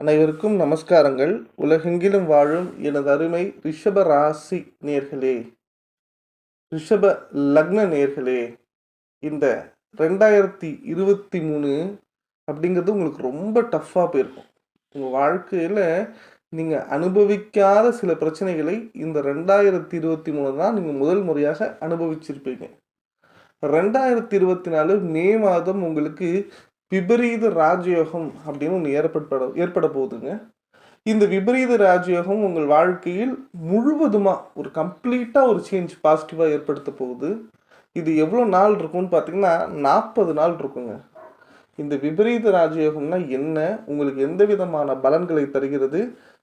அனைவருக்கும் நமஸ்காரங்கள். உலகெங்கிலும் வாழும் எனது அருமை ரிஷப ராசி நேர்களே. ரிஷப லக்ன நேர்களே இந்த ரெண்டாயிரத்தி இருபத்தி மூணு அப்படிங்கிறது உங்களுக்கு ரொம்ப டஃப்பாக போயிருக்கும். உங்கள் வாழ்க்கையில் நீங்கள் அனுபவிக்காத சில பிரச்சனைகளை இந்த ரெண்டாயிரத்தி இருபத்தி மூணு தான் நீங்கள் முதல் முறையாக அனுபவிச்சிருப்பீங்க. ரெண்டாயிரத்தி இருபத்தி நாலு மே மாதம் உங்களுக்கு விபரீத ராஜயோகம் அப்படின்னு ஒன்று ஏற்பட ஏற்பட போகுதுங்க. இந்த விபரீத ராஜயோகம் உங்கள் வாழ்க்கையில் முழுவதுமாக ஒரு கம்ப்ளீட்டாக ஒரு சேஞ்ச் பாசிட்டிவாக ஏற்படுத்த போகுது. இது எவ்வளோ நாள் இருக்கும்னு பார்த்தீங்கன்னா நாற்பது நாள் இருக்குங்க. இந்த விபரீத ராஜயோகம்னா என்ன? உங்களுக்கு எந்த விதமான பலன்களை தருகிறது?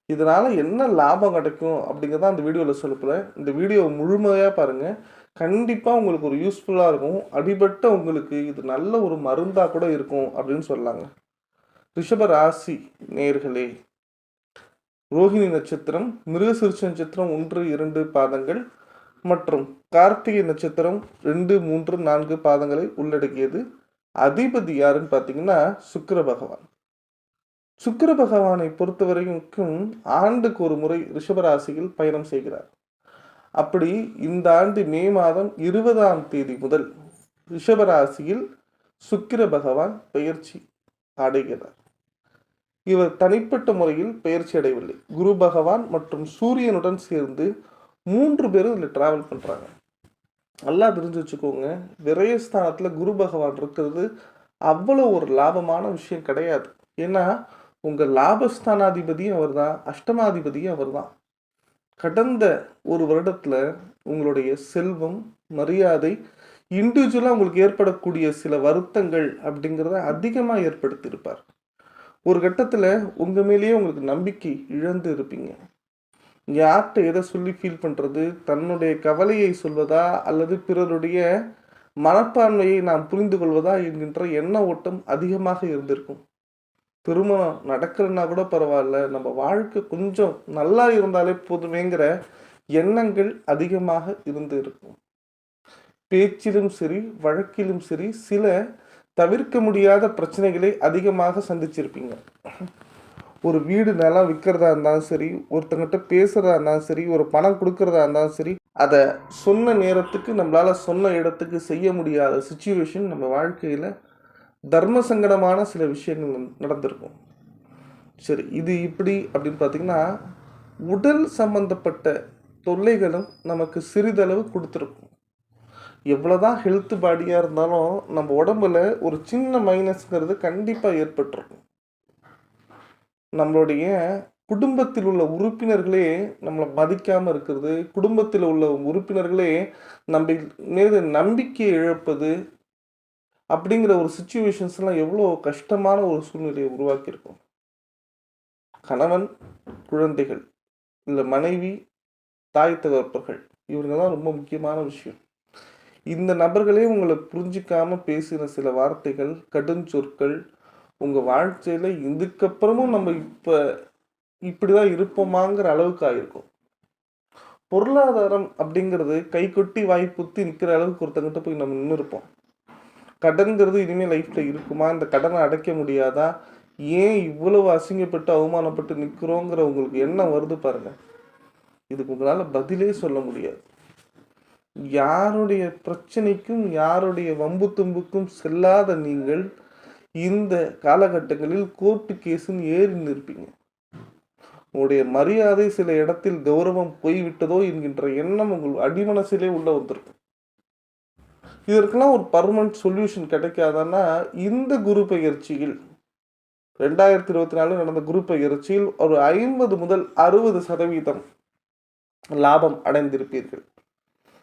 இதனால் என்ன லாபம் கிடைக்கும் அப்படிங்கிறத அந்த வீடியோவில் சொல்லப்போகிறேன் இந்த வீடியோ முழுமையாக பாருங்கள் கண்டிப்பாக உங்களுக்கு ஒரு யூஸ்ஃபுல்லாக இருக்கும். அடிபட்ட உங்களுக்கு இது நல்ல ஒரு மருந்தாக கூட இருக்கும் அப்படின்னு சொல்லலாங்க ரிஷப ராசி நேர்களே ரோஹிணி நட்சத்திரம் மிருகசிருச்ச நட்சத்திரம் ஒன்று இரண்டு பாதங்கள் மற்றும் கார்த்திகை நட்சத்திரம் ரெண்டு மூன்று நான்கு பாதங்களை உள்ளடக்கியது. அதிபதி யாருன்னு பார்த்தீங்கன்னா சுக்கர பகவான். சுக்கர பகவானை பொறுத்த வரைக்கும் ஆண்டுக்கு ஒரு முறை ரிஷபராசியில் பயணம் செய்கிறார். அப்படி இந்த ஆண்டு மே மாதம் இருபதாம் தேதி முதல் ரிஷபராசியில் சுக்கிர பகவான் பயிற்சி அடைகிறார். இவர் தனிப்பட்ட முறையில் பயிற்சி அடையவில்லை. குரு பகவான் மற்றும் சூரியனுடன் சேர்ந்து மூன்று பேரும் இதில் டிராவல் பண்ணுறாங்க நல்லா தெரிஞ்சு வச்சுக்கோங்க விரயஸ்தானத்தில் குரு பகவான் இருக்கிறது அவ்வளோ ஒரு லாபமான விஷயம் கிடையாது. ஏன்னா உங்கள் லாபஸ்தானாதிபதியும் அவர் தான் அஷ்டமாதிபதியும் அவர் தான் கடந்த ஒரு வருடத்தில் உங்களுடைய செல்வம் மரியாதை இண்டிவிஜுவலாக உங்களுக்கு ஏற்படக்கூடிய சில வருத்தங்கள் அப்படிங்கிறத அதிகமாக ஏற்படுத்தியிருப்பார். ஒரு கட்டத்தில் உங்கள் மேலேயே உங்களுக்கு நம்பிக்கை இழந்து இருப்பீங்க. யார்கிட்ட எதை சொல்லி ஃபீல் பண்ணுறது தன்னுடைய கவலையை சொல்வதா அல்லது பிறருடைய மனப்பான்மையை நாம் புரிந்து கொள்வதா என்கின்ற எண்ண ஓட்டம் அதிகமாக இருந்திருக்கும். திருமணம் நடக்கிறன்னா கூட பரவாயில்ல. நம்ம வாழ்க்கை கொஞ்சம் நல்லா இருந்தாலே போதுமேங்கிற எண்ணங்கள் அதிகமாக இருந்து இருக்கும். பேச்சிலும் சரி வழக்கிலும் சரி சில தவிர்க்க முடியாத பிரச்சனைகளை அதிகமாக சந்திச்சிருப்பீங்க. ஒரு வீடு நிலம் விற்கிறதா இருந்தாலும் சரி ஒருத்தங்கிட்ட பேசுகிறதா இருந்தாலும் சரி ஒரு பணம் கொடுக்கறதா இருந்தாலும் சரி அதை சொன்ன நேரத்துக்கு நம்மளால் சொன்ன இடத்துக்கு செய்ய முடியாத சுச்சுவேஷன் நம்ம வாழ்க்கையில் தர்ம சங்கடமான சில விஷயங்கள் நடந்திருக்கும். சரி இது இப்படி அப்படின்னு பார்த்தீங்கன்னா உடல் சம்பந்தப்பட்ட தொல்லைகளும் நமக்கு சிறிதளவு கொடுத்துருக்கும். எவ்வளோதான் ஹெல்த் பாடியாக இருந்தாலும் நம்ம உடம்புல ஒரு சின்ன மைனஸ்ங்கிறது கண்டிப்பாக ஏற்பட்டிருக்கும். நம்மளுடைய குடும்பத்தில் உள்ள உறுப்பினர்களே நம்மளை மதிக்காமல் இருக்கிறது. குடும்பத்தில் உள்ள உறுப்பினர்களே நம்ம மீது நம்பிக்கையை இழப்பது அப்படிங்கிற ஒரு சுச்சுவேஷன்ஸ்லாம் எவ்வளோ கஷ்டமான ஒரு சூழ்நிலையை உருவாக்கியிருக்கும். கணவன் குழந்தைகள் இல்லை மனைவி தாய் தகவற்பர்கள் இவங்க தான் ரொம்ப முக்கியமான விஷயம். இந்த நபர்களே உங்களை புரிஞ்சிக்காம பேசின சில வார்த்தைகள் கடும் சொற்கள் உங்கள் வாழ்க்கையில் இதுக்கப்புறமும் நம்ம இப்போ இப்படி தான் இருப்போமாங்கிற அளவுக்கு ஆயிருக்கும். பொருளாதாரம் அப்படிங்கிறது கை கொட்டி வாய் புத்தி நிற்கிற அளவுக்கு ஒருத்தங்கிட்ட போய் நம்ம நின்று இருப்போம் கடன்கிறது இனிமேல் லைஃப்பில் இருக்குமா? இந்த கடனை அடைக்க முடியாதா? ஏன் இவ்வளவு அசிங்கப்பட்டு அவமானப்பட்டு நிற்கிறோங்கிற உங்களுக்கு எண்ணம் வருது பாருங்க. இதுக்கு உங்களால் பதிலே சொல்ல முடியாது. யாருடைய பிரச்சனைக்கும் யாருடைய வம்பு தும்புக்கும் செல்லாத நீங்கள் இந்த காலகட்டங்களில் கோர்ட்டு கேஸுன்னு ஏறி நிற்பீங்க. உங்களுடைய மரியாதை சில இடத்தில் கௌரவம் போய்விட்டதோ என்கின்ற எண்ணம் உங்கள் அடிமனசிலே உள்ள வந்திருக்கும். இதற்கெல்லாம் ஒரு பர்மனன்ட் சொல்யூஷன் கிடைக்காதான்னா இந்த குரு பயிற்சியில் ரெண்டாயிரத்தி இருபத்தி நாலு நடந்த குரு பயிற்சியில் ஒரு ஐம்பது முதல் அறுபது சதவீதம் லாபம் அடைந்திருப்பீர்கள்.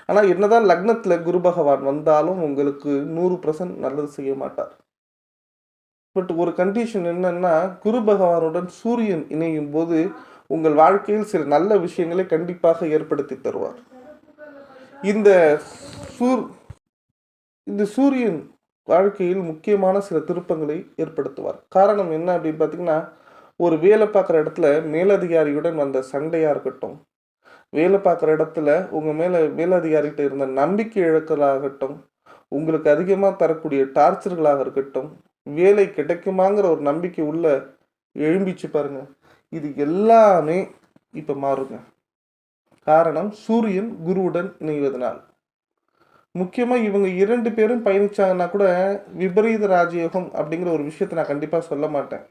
ஆனால் என்னதான் லக்னத்தில் குரு பகவான் வந்தாலும் உங்களுக்கு நூறு பர்சன்ட் நல்லது செய்ய மாட்டார். பட் ஒரு கண்டிஷன் என்னன்னா குரு பகவானுடன் சூரியன் இணையும் போது உங்கள் வாழ்க்கையில் சில நல்ல விஷயங்களை கண்டிப்பாக ஏற்படுத்தி தருவார். இந்த சூர் இந்த சூரியன் வாழ்க்கையில் முக்கியமான சில திருப்பங்களை ஏற்படுத்துவார். காரணம் என்ன அப்படின்னு பார்த்தீங்கன்னா ஒரு வேலை பார்க்குற இடத்துல மேலதிகாரியுடன் வந்த சண்டையாக இருக்கட்டும் வேலை பார்க்குற இடத்துல உங்கள் மேலே மேலதிகாரிகிட்ட இருந்த நம்பிக்கை இழக்கலாகட்டும் உங்களுக்கு அதிகமாக தரக்கூடிய டார்ச்சர்களாக இருக்கட்டும் வேலை கிடைக்குமாங்கிற ஒரு நம்பிக்கை உள்ள எழும்பிச்சு பாருங்க. இது எல்லாமே இப்போ மாறுங்க. காரணம் சூரியன் குருவுடன் இணைவதனால். முக்கியமாக இவங்க இரண்டு பேரும் பயணிச்சாங்கன்னா கூட விபரீத ராஜயோகம் அப்படிங்கிற ஒரு விஷயத்தை நான் கண்டிப்பாக சொல்ல மாட்டேன்.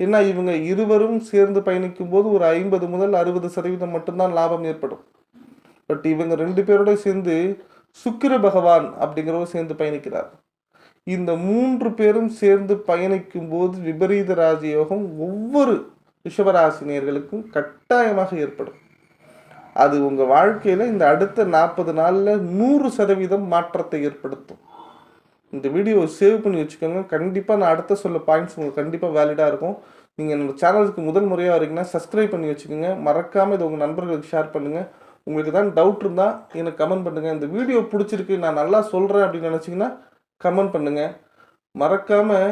ஏன்னா இவங்க இருவரும் சேர்ந்து பயணிக்கும் போது ஒரு ஐம்பது முதல் அறுபது சதவீதம் மட்டும்தான் லாபம் ஏற்படும். பட் இவங்க ரெண்டு பேரோட சேர்ந்து சுக்கிர பகவான் அப்படிங்கிறவர் சேர்ந்து பயணிக்கிறார். இந்த மூன்று பேரும் சேர்ந்து பயணிக்கும் போது விபரீத ராஜயோகம் ஒவ்வொரு ரிஷபராசினியர்களுக்கும் கட்டாயமாக ஏற்படும். அது உங்கள் வாழ்க்கையில் இந்த அடுத்த நாற்பது நாளில் நூறு சதவீதம் மாற்றத்தை ஏற்படுத்தும். இந்த வீடியோவை சேவ் பண்ணி வச்சுக்கோங்க. கண்டிப்பாக நான் அடுத்த சொல்ல பாயிண்ட்ஸ் உங்களுக்கு கண்டிப்பாக வேலிடாக இருக்கும். நீங்கள் என்னோட சேனலுக்கு முதல் முறையாக வரீங்கன்னா சப்ஸ்கிரைப் பண்ணி வச்சுக்கோங்க. மறக்காமல் இதை உங்கள் நண்பர்களுக்கு ஷேர் பண்ணுங்கள் உங்களுக்கு தான் டவுட் இருந்தால் எனக்கு கமெண்ட் பண்ணுங்கள் இந்த வீடியோ பிடிச்சிருக்கு நான் நல்லா சொல்கிறேன் அப்படின்னு நினச்சிங்கன்னா கமெண்ட் பண்ணுங்கள் மறக்காமல்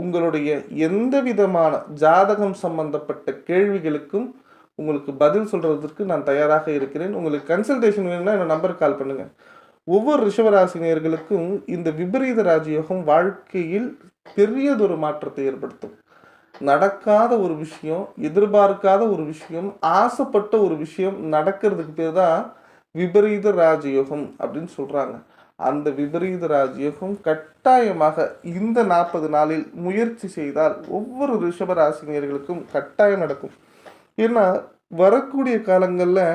உங்களுடைய எந்த விதமான ஜாதகம் சம்பந்தப்பட்ட கேள்விகளுக்கும் உங்களுக்கு பதில் சொல்கிறதுக்கு நான் தயாராக இருக்கிறேன். உங்களுக்கு கன்சல்டேஷன் வேணும்னா என்னோட நம்பருக்கு கால் பண்ணுங்கள் ஒவ்வொரு ரிஷவராசினியர்களுக்கும் இந்த விபரீத ராஜயோகம் வாழ்க்கையில் பெரியதொரு மாற்றத்தை ஏற்படுத்தும். நடக்காத ஒரு விஷயம் எதிர்பார்க்காத ஒரு விஷயம் ஆசைப்பட்ட ஒரு விஷயம் நடக்கிறதுக்கு பேர் தான் விபரீத ராஜயோகம் அப்படின்னு சொல்கிறாங்க அந்த விபரீத ராஜயோகம் கட்டாயமாக இந்த நாற்பது நாளில் முயற்சி செய்தால் ஒவ்வொரு ரிஷபராசினியர்களுக்கும் கட்டாயம் நடக்கும். ஏன்னா வரக்கூடிய காலங்களில்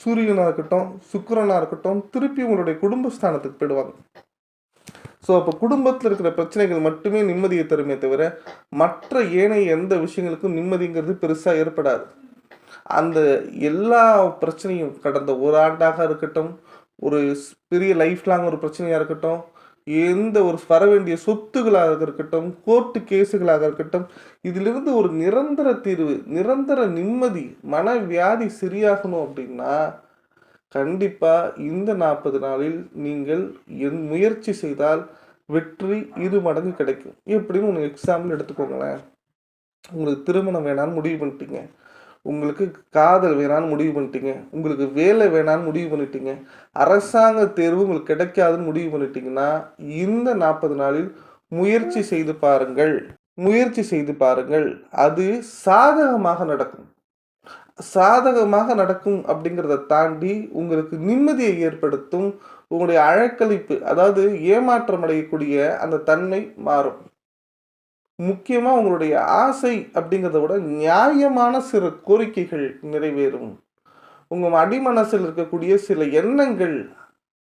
சூரியனாக இருக்கட்டும் சுக்கரனாக இருக்கட்டும் திருப்பி உங்களுடைய குடும்பஸ்தானத்துக்கு போயிடுவாங்க. ஸோ அப்போ குடும்பத்தில் இருக்கிற பிரச்சனைகள் மட்டுமே நிம்மதியை தருமே தவிர மற்ற ஏனைய எந்த விஷயங்களுக்கும் நிம்மதிங்கிறது பெருசாக ஏற்படாது. அந்த எல்லா பிரச்சனையும் கடந்த ஒரு ஆண்டாக இருக்கட்டும் ஒரு பெரிய லைஃப் லாங் ஒரு பிரச்சனையாக இருக்கட்டும் எந்த ஒரு வர வேண்டிய சொத்துகளாக இருக்கட்டும் கோர்ட்டு கேஸுகளாக இருக்கட்டும் இதிலிருந்து ஒரு நிரந்தர தீர்வு நிரந்தர நிம்மதி மன வியாதி சரியாகணும் அப்படின்னா கண்டிப்பாக இந்த நாற்பது நாளில் நீங்கள் என் முயற்சி செய்தால் வெற்றி இரு மடங்கு கிடைக்கும். எப்படின்னு உங்களுக்கு எக்ஸாம்பிள் எடுத்துக்கோங்களேன். உங்களுக்கு திருமணம் வேணாம்னு முடிவு பண்ணிட்டீங்க. உங்களுக்கு காதல் வேணான்னு முடிவு பண்ணிட்டீங்க. உங்களுக்கு வேலை வேணாம்னு முடிவு பண்ணிட்டீங்க. அரசாங்க தேர்வு உங்களுக்கு கிடைக்காதுன்னு முடிவு பண்ணிட்டீங்கன்னா இந்த நாற்பது நாளில் முயற்சி செய்து பாருங்கள். முயற்சி செய்து பாருங்கள். அது சாதகமாக நடக்கும். சாதகமாக நடக்கும் அப்படிங்கிறத தாண்டி உங்களுக்கு நிம்மதியை ஏற்படுத்தும். உங்களுடைய அழக்களிப்பு அதாவது ஏமாற்றம் அடையக்கூடிய அந்த தன்மை மாறும். முக்கியமாக உங்களுடைய ஆசை அப்படிங்கிறத விட நியாயமான சில கோரிக்கைகள் நிறைவேறும். உங்கள் அடிமனசில் இருக்கக்கூடிய சில எண்ணங்கள்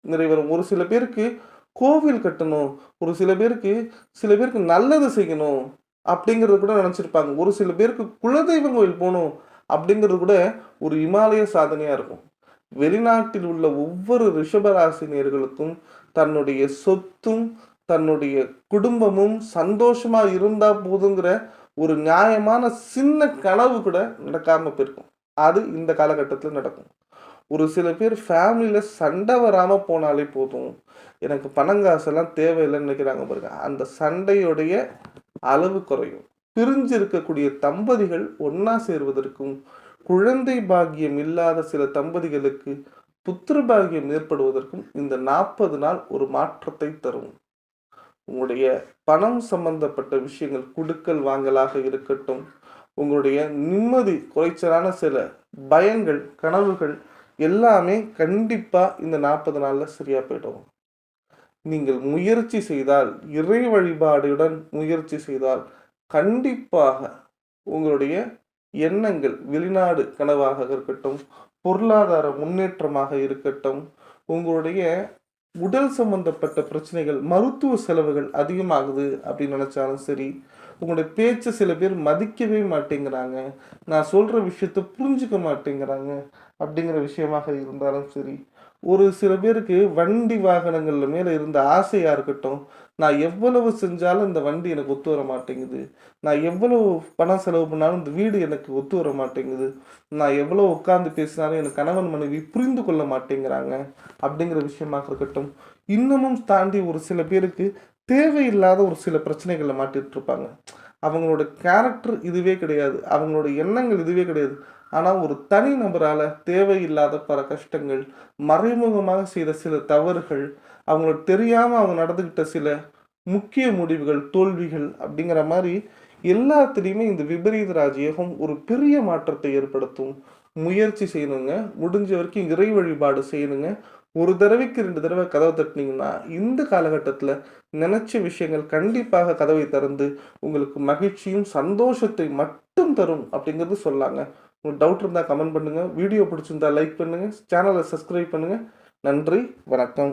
நிறைவேறும். ஒரு சில பேருக்கு கோவில் கட்டணும் ஒரு சில பேருக்கு சில பேருக்கு நல்லது செய்யணும் அப்படிங்கிறது கூட நினச்சிருப்பாங்க. ஒரு சில பேருக்கு குலதெய்வம் கோயில் போகணும் அப்படிங்கிறது கூட ஒரு இமாலய சாதனையாக இருக்கும். வெளிநாட்டில் உள்ள ஒவ்வொரு ரிஷபராசினியர்களுக்கும் தன்னுடைய சொத்தும் தன்னுடைய குடும்பமும் சந்தோஷமா இருந்தா போதுங்கிற ஒரு நியாயமான சின்ன கனவு கூட நடக்காம போயிருக்கும். அது இந்த காலகட்டத்தில் நடக்கும். ஒரு சில பேர் ஃபேமிலியில் சண்டை வராமல் போனாலே போதும். எனக்கு பணங்காசெல்லாம் தேவையில்லைன்னு நினைக்கிறாங்க பாருங்க. அந்த சண்டையுடைய அளவு குறையும். பிரிஞ்சு இருக்கக்கூடிய தம்பதிகள் ஒன்றா சேர்வதற்கும் குழந்தை பாக்கியம் இல்லாத சில தம்பதிகளுக்கு புத்திர பாக்கியம் ஏற்படுவதற்கும் இந்த நாற்பது நாள் ஒரு மாற்றத்தை தரும். உங்களுடைய பணம் சம்பந்தப்பட்ட விஷயங்கள் குடுக்கல் வாங்கலாக இருக்கட்டும் உங்களுடைய நிம்மதி குறைச்சலான சில பயங்கள் கனவுகள் எல்லாமே கண்டிப்பாக இந்த நாற்பது நாளில் சரியாக போயிடும். நீங்கள் முயற்சி செய்தால் இறை வழிபாடுடன் முயற்சி செய்தால் கண்டிப்பாக உங்களுடைய எண்ணங்கள் வெளிநாடு கனவாக இருக்கட்டும் பொருளாதார முன்னேற்றமாக இருக்கட்டும் உங்களுடைய உடல் சம்பந்தப்பட்ட பிரச்சனைகள் மருத்துவ செலவுகள் அதிகமாகுது அப்படின்னு நினச்சாலும் சரி உங்களுடைய பேச்சை சில பேர் மதிக்கவே மாட்டேங்கிறாங்க. நான் சொல்கிற விஷயத்த புரிஞ்சுக்க மாட்டேங்கிறாங்க அப்படிங்கிற விஷயமாக இருந்தாலும் சரி ஒரு சில பேருக்கு வண்டி வாகனங்கள்ல மேல இருந்த ஆசையா இருக்கட்டும் நான் எவ்வளவு செஞ்சாலும் இந்த வண்டி எனக்கு ஒத்து வர மாட்டேங்குது. நான் எவ்வளவு பணம் செலவு பண்ணாலும் இந்த வீடு எனக்கு ஒத்து வர மாட்டேங்குது. நான் எவ்வளோ உட்கார்ந்து பேசினாலும் எனக்கு கணவன் மனைவி புரிந்து கொள்ள மாட்டேங்கிறாங்க அப்படிங்கிற விஷயமாக இருக்கட்டும். இன்னமும் தாண்டி ஒரு சில பேருக்கு தேவையில்லாத ஒரு சில பிரச்சனைகளை மாட்டிட்டு இருப்பாங்க. அவங்களோட கேரக்டர் இதுவே கிடையாது. அவங்களோட எண்ணங்கள் இதுவே கிடையாது. ஆனால் ஒரு தனி நபரால் தேவையில்லாத பல கஷ்டங்கள் மறைமுகமாக செய்த சில தவறுகள் அவங்களுக்கு தெரியாமல் அவங்க நடந்துக்கிட்ட சில முக்கிய முடிவுகள் தோல்விகள் அப்படிங்கிற மாதிரி எல்லாத்துலேயுமே இந்த விபரீத ராஜயோகம் ஒரு பெரிய மாற்றத்தை ஏற்படுத்தும். முயற்சி செய்யணுங்க. முடிஞ்ச வரைக்கும் இறை வழிபாடு செய்யணுங்க. ஒரு தடவைக்கு ரெண்டு தடவை கதவை தட்டினீங்கன்னா இந்த காலகட்டத்தில் நினைச்ச விஷயங்கள் கண்டிப்பாக கதவை திறந்து உங்களுக்கு மகிழ்ச்சியும் சந்தோஷத்தை மட்டும் தரும் அப்படிங்கிறது சொல்லாங்க. உங்களுக்கு டவுட் இருந்தால் கமெண்ட் பண்ணுங்கள் வீடியோ பிடிச்சிருந்தா லைக் பண்ணுங்கள் சேனலை சப்ஸ்கிரைப் பண்ணுங்கள் நன்றி. வணக்கம்.